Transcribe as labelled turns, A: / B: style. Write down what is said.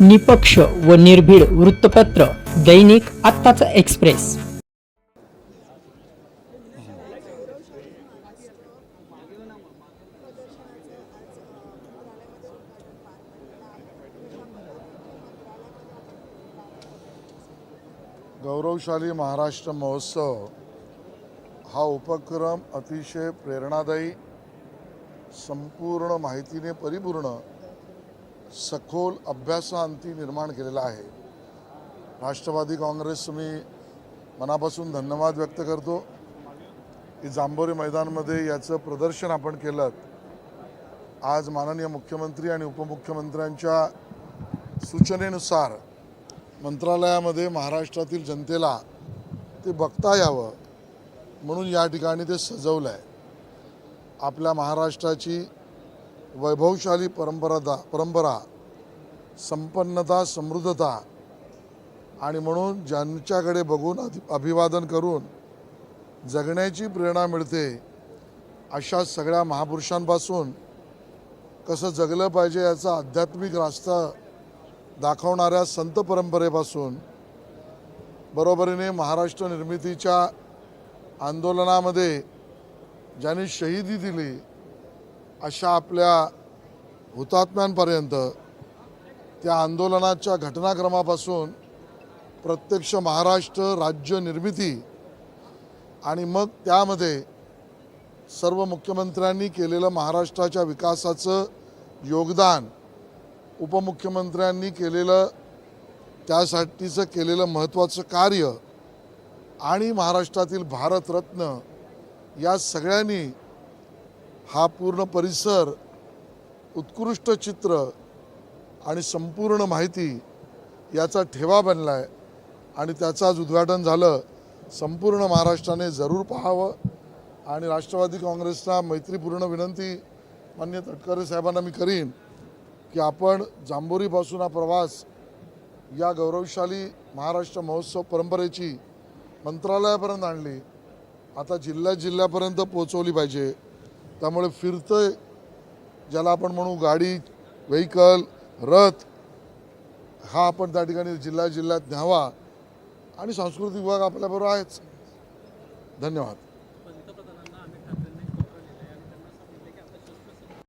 A: निपक्ष व निर्भीड वृत्तपत्र दैनिक आत्ताचा एक्सप्रेस.
B: गौरवशाली महाराष्ट्र महोत्सव हा उपक्रम अतिशय प्रेरणादायी संपूर्ण माहितीने परिपूर्ण सखोल अभ्यासांती निर्माण केलेला आहे. राष्ट्रवादी काँग्रेस मी मनापासून धन्यवाद व्यक्त करतो. की जांभोरी मैदानमध्ये याचं प्रदर्शन आपण केलं. आज माननीय मुख्यमंत्री आणि उपमुख्यमंत्र्यांच्या सूचनेनुसार मंत्रालयामध्ये महाराष्ट्रातील जनतेला ते बघता यावं म्हणून या ठिकाणी ते सजवलं आहे आपल्या महाराष्ट्राची वैभवशाली परंपरादा परंपरा संपन्नता समृद्धता आणि म्हणून ज्यांच्याकडे बघून अभि अभिवादन करून जगण्याची प्रेरणा मिळते अशा सगळ्या महापुरुषांपासून कसं जगलं पाहिजे याचा आध्यात्मिक रास्ता दाखवणाऱ्या संत परंपरेपासून बरोबरीने महाराष्ट्र निर्मितीच्या आंदोलनामध्ये ज्यांनी शहीदी दिली अशा आपल्या हुतात्म्यांपर्यंत त्या आंदोलनाच्या घटनाक्रमापासून प्रत्यक्ष महाराष्ट्र राज्य निर्मिती आणि मग त्यामध्ये सर्व मुख्यमंत्र्यांनी केलेलं महाराष्ट्राच्या विकासाचं योगदान उपमुख्यमंत्र्यांनी केलेलं त्यासाठीचं केलेलं महत्त्वाचं कार्य आणि महाराष्ट्रातील भारतरत्न या सगळ्यांनी हा पूर्ण परिसर उत्कृष्ट चित्र आणि संपूर्ण माहिती याचा ठेवा बनला आहे आणि त्याचं आज उद्घाटन झालं. संपूर्ण महाराष्ट्राने जरूर पाहावं आणि राष्ट्रवादी काँग्रेसला मैत्रीपूर्ण विनंती मान्य तटकरे साहेबांना मी करीन की आपण जांभोरीपासून हा प्रवास या गौरवशाली महाराष्ट्र महोत्सव परंपरेची मंत्रालयापर्यंत आणली. आता जिल्ह्या जिल्ह्यापर्यंत पोचवली पाहिजे. त्यामुळे फिरतं ज्याला आपण म्हणू गाडी व्हेकल रथ हा आपण त्या ठिकाणी जिल्हा जिल्ह्यात न्यावा. आणि सांस्कृतिक विभाग आपल्याबरोबर आहेच. धन्यवाद.